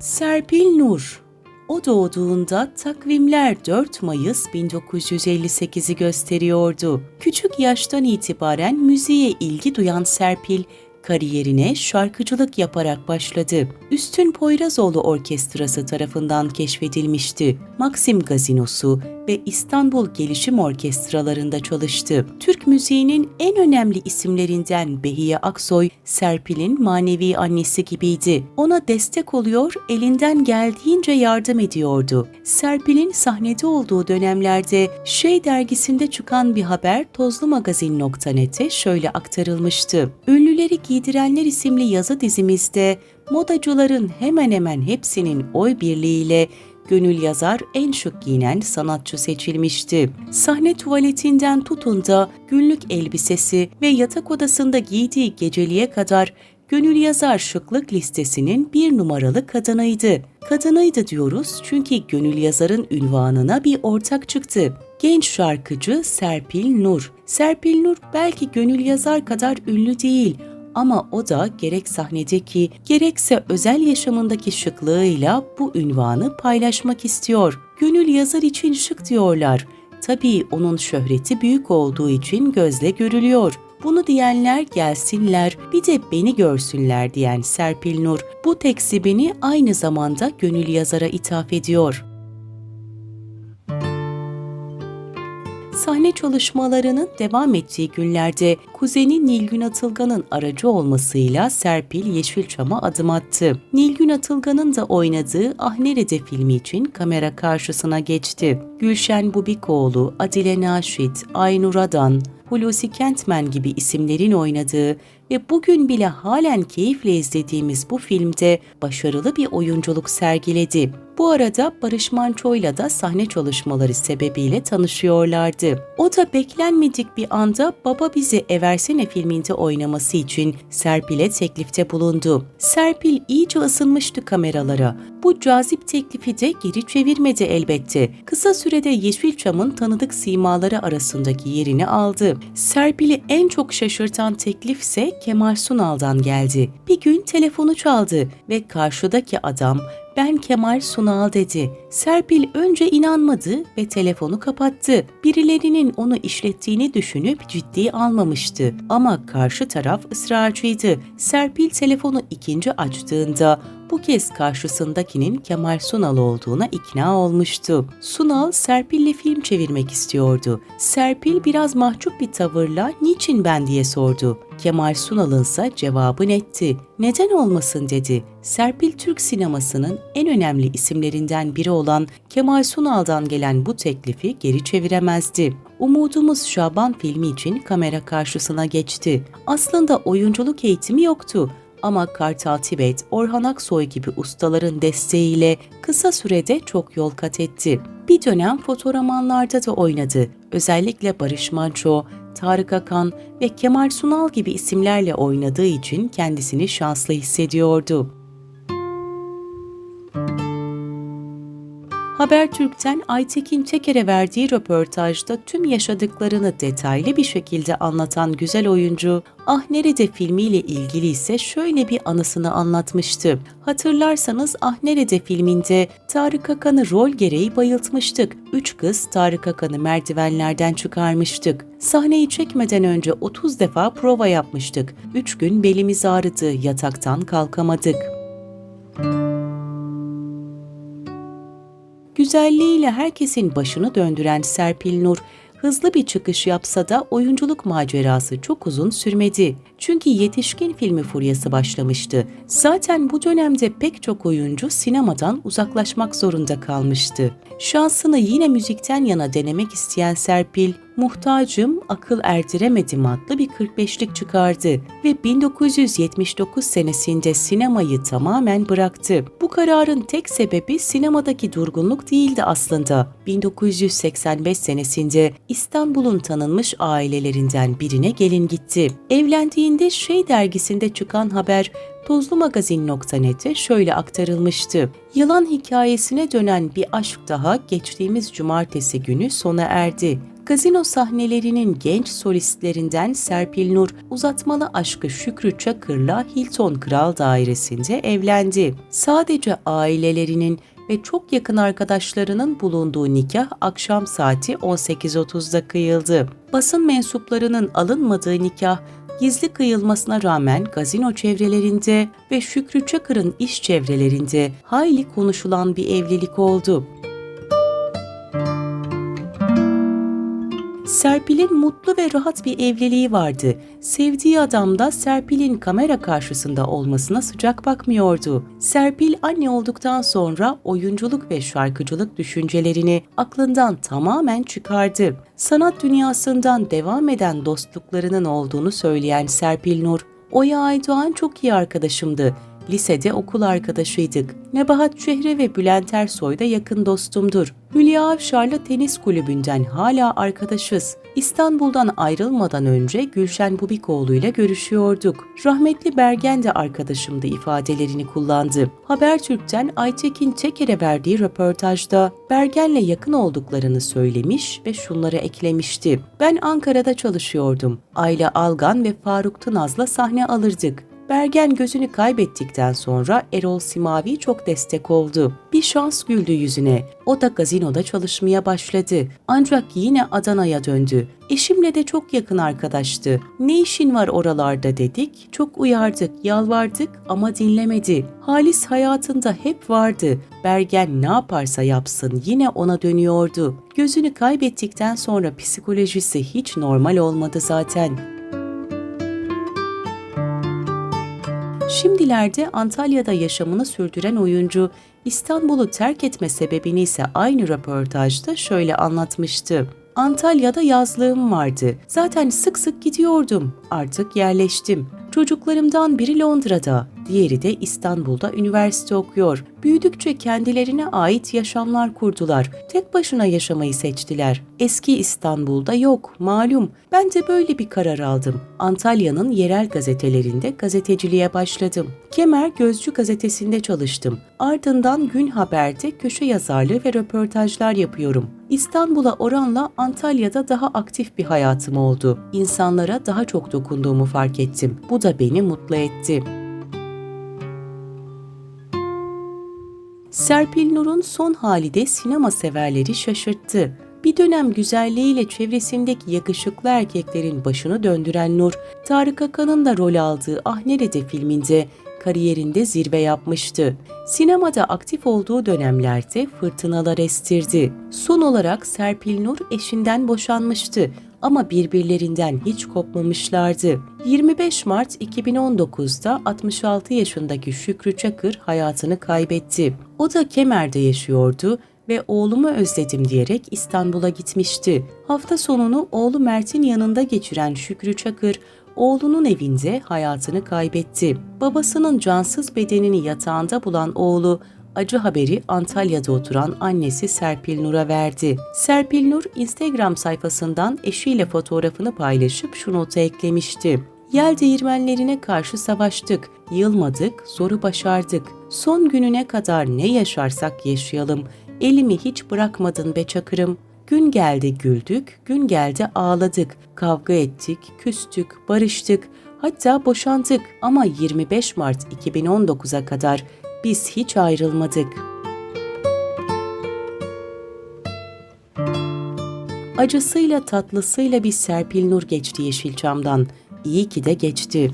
Serpil Nur o doğduğunda takvimler 4 Mayıs 1958'i gösteriyordu. Küçük yaştan itibaren müziğe ilgi duyan Serpil, kariyerine şarkıcılık yaparak başladı. Üstün Poyrazoğlu Orkestrası tarafından keşfedilmişti. Maxim Gazinosu ve İstanbul Gelişim Orkestralarında çalıştı. Türk müziğinin en önemli isimlerinden Behiye Aksoy, Serpil'in manevi annesi gibiydi. Ona destek oluyor, elinden geldiğince yardım ediyordu. Serpil'in sahnede olduğu dönemlerde Şey dergisinde çıkan bir haber tozlumagazin.net'e şöyle aktarılmıştı. Ünlüleri Giydirenler isimli yazı dizimizde modacıların hemen hemen hepsinin oy birliğiyle Gönül Yazar en şık giyinen sanatçı seçilmişti. Sahne tuvaletinden tutun da günlük elbisesi ve yatak odasında giydiği geceliğe kadar Gönül Yazar şıklık listesinin bir numaralı kadınıydı. Kadınıydı diyoruz çünkü Gönül Yazar'ın ünvanına bir ortak çıktı. Genç şarkıcı Serpil Nur. Serpil Nur belki Gönül Yazar kadar ünlü değil ama o da gerek sahnedeki gerekse özel yaşamındaki şıklığıyla bu ünvanı paylaşmak istiyor. Gönül yazar için şık diyorlar. Tabii onun şöhreti büyük olduğu için gözle görülüyor. Bunu diyenler gelsinler, bir de beni görsünler diyen Serpil Nur, bu teksibini aynı zamanda gönül yazara ithaf ediyor. Sahne çalışmalarının devam ettiği günlerde kuzeni Nilgün Atılgan'ın aracı olmasıyla Serpil Yeşilçam'a adım attı. Nilgün Atılgan'ın da oynadığı Ah Nerede filmi için kamera karşısına geçti. Gülşen Bubikoğlu, Adile Naşit, Aynur Adan, Hulusi Kentmen gibi isimlerin oynadığı ve bugün bile halen keyifle izlediğimiz bu filmde başarılı bir oyunculuk sergiledi. Bu arada Barış Manço'yla da sahne çalışmaları sebebiyle tanışıyorlardı. O da beklenmedik bir anda Baba Bizi Eversene filminde oynaması için Serpil'e teklifte bulundu. Serpil iyice ısınmıştı kameralara. Bu cazip teklifi de geri çevirmedi elbette. Kısa sürede Yeşilçam'ın tanıdık simaları arasındaki yerini aldı. Serpil'i en çok şaşırtan teklif ise Kemal Sunal'dan geldi. Bir gün telefonu çaldı ve karşıdaki adam ben Kemal Sunal dedi. Serpil önce inanmadı ve telefonu kapattı. Birilerinin onu işlettiğini düşünüp ciddiye almamıştı. Ama karşı taraf ısrarcıydı. Serpil telefonu ikinci açtığında bu kez karşısındakinin Kemal Sunal olduğuna ikna olmuştu. Sunal Serpil'le film çevirmek istiyordu. Serpil biraz mahcup bir tavırla niçin ben diye sordu. Kemal Sunal'ın ise cevabı netti. Neden olmasın dedi. Serpil Türk sinemasının en önemli isimlerinden biri olan Kemal Sunal'dan gelen bu teklifi geri çeviremezdi. Umudumuz Şaban filmi için kamera karşısına geçti. Aslında oyunculuk eğitimi yoktu ama Kartal Tibet, Orhan Aksoy gibi ustaların desteğiyle kısa sürede çok yol kat etti. Bir dönem fotoğramanlarda da oynadı. Özellikle Barış Manço, Tarık Akan ve Kemal Sunal gibi isimlerle oynadığı için kendisini şanslı hissediyordu. Habertürk'ten Aytekin Çeker'e verdiği röportajda tüm yaşadıklarını detaylı bir şekilde anlatan güzel oyuncu, Ah Nerede filmiyle ilgili ise şöyle bir anısını anlatmıştı. Hatırlarsanız Ah Nerede filminde Tarık Akan'ı rol gereği bayıltmıştık. Üç kız Tarık Akan'ı merdivenlerden çıkarmıştık. Sahneyi çekmeden önce 30 defa prova yapmıştık. Üç gün belimiz ağrıdı, yataktan kalkamadık. Güzelliğiyle herkesin başını döndüren Serpil Nur, hızlı bir çıkış yapsa da oyunculuk macerası çok uzun sürmedi. Çünkü yetişkin filmi furyası başlamıştı. Zaten bu dönemde pek çok oyuncu sinemadan uzaklaşmak zorunda kalmıştı. Şansını yine müzikten yana denemek isteyen Serpil, Muhtacım Akıl Erdiremedim adlı bir 45'lik çıkardı ve 1979 senesinde sinemayı tamamen bıraktı. Bu kararın tek sebebi sinemadaki durgunluk değildi aslında. 1985 senesinde İstanbul'un tanınmış ailelerinden birine gelin gitti. Evlendiğinde Şey dergisinde çıkan haber tozlumagazin.net'e şöyle aktarılmıştı. Yılan hikayesine dönen bir aşk daha geçtiğimiz cumartesi günü sona erdi. Gazino sahnelerinin genç solistlerinden Serpil Nur, uzatmalı aşkı Şükrü Çakır'la Hilton Kral Dairesi'nde evlendi. Sadece ailelerinin ve çok yakın arkadaşlarının bulunduğu nikah akşam saati 18.30'da kıyıldı. Basın mensuplarının alınmadığı nikah gizli kıyılmasına rağmen gazino çevrelerinde ve Şükrü Çakır'ın iş çevrelerinde hayli konuşulan bir evlilik oldu. Serpil'in mutlu ve rahat bir evliliği vardı. Sevdiği adam da Serpil'in kamera karşısında olmasına sıcak bakmıyordu. Serpil anne olduktan sonra oyunculuk ve şarkıcılık düşüncelerini aklından tamamen çıkardı. Sanat dünyasından devam eden dostluklarının olduğunu söyleyen Serpil Nur, Oya Aydoğan çok iyi arkadaşımdı. Lisede okul arkadaşıydık. Nebahat Çehre ve Bülent Ersoy da yakın dostumdur. Hülya Avşar'la tenis kulübünden hala arkadaşız. İstanbul'dan ayrılmadan önce Gülşen Bubikoğlu ile görüşüyorduk. Rahmetli Bergen de arkadaşımdı ifadelerini kullandı. Habertürk'ten Aytekin Teker'e verdiği röportajda Bergen'le yakın olduklarını söylemiş ve şunları eklemişti. Ben Ankara'da çalışıyordum. Ayla Algan ve Faruk Tınaz'la sahne alırdık. Bergen gözünü kaybettikten sonra Erol Simavi çok destek oldu. Bir şans güldü yüzüne. O da gazinoda çalışmaya başladı. Ancak yine Adana'ya döndü. Eşimle de çok yakın arkadaştı. Ne işin var oralarda dedik. Çok uyardık, yalvardık ama dinlemedi. Halis hayatında hep vardı. Bergen ne yaparsa yapsın yine ona dönüyordu. Gözünü kaybettikten sonra psikolojisi hiç normal olmadı zaten. Şimdilerde Antalya'da yaşamını sürdüren oyuncu İstanbul'u terk etme sebebini ise aynı röportajda şöyle anlatmıştı. Antalya'da yazlığım vardı. Zaten sık sık gidiyordum. Artık yerleştim. Çocuklarımdan biri Londra'da, diğeri de İstanbul'da üniversite okuyor. Büyüdükçe kendilerine ait yaşamlar kurdular. Tek başına yaşamayı seçtiler. Eski İstanbul'da yok, malum. Ben de böyle bir karar aldım. Antalya'nın yerel gazetelerinde gazeteciliğe başladım. Kemer Gözcü gazetesinde çalıştım. Ardından Gün Haber'de köşe yazarlığı ve röportajlar yapıyorum. İstanbul'a oranla Antalya'da daha aktif bir hayatım oldu. İnsanlara daha çok dokunduğumu fark ettim. Bu da beni mutlu etti. Serpil Nur'un son hali de sinema severleri şaşırttı. Bir dönem güzelliğiyle çevresindeki yakışıklı erkeklerin başını döndüren Nur, Tarık Akan'ın da rol aldığı Ah Nerede filminde kariyerinde zirve yapmıştı. Sinemada aktif olduğu dönemlerde fırtınalar estirdi. Son olarak Serpil Nur eşinden boşanmıştı ama birbirlerinden hiç kopmamışlardı. 25 Mart 2019'da 66 yaşındaki Şükrü Çakır hayatını kaybetti. O da Kemer'de yaşıyordu ve oğlumu özledim diyerek İstanbul'a gitmişti. Hafta sonunu oğlu Mert'in yanında geçiren Şükrü Çakır, oğlunun evinde hayatını kaybetti. Babasının cansız bedenini yatağında bulan oğlu acı haberi Antalya'da oturan annesi Serpil Nur'a verdi. Serpil Nur Instagram sayfasından eşiyle fotoğrafını paylaşıp şu notu eklemişti. Yel değirmenlerine karşı savaştık, yılmadık, zoru başardık. Son gününe kadar ne yaşarsak yaşayalım, elimi hiç bırakmadın be çakırım. Gün geldi güldük, gün geldi ağladık, kavga ettik, küstük, barıştık, hatta boşandık ama 25 Mart 2019'a kadar biz hiç ayrılmadık. Acısıyla tatlısıyla bir Serpil Nur geçti Yeşilçam'dan. İyi ki de geçti.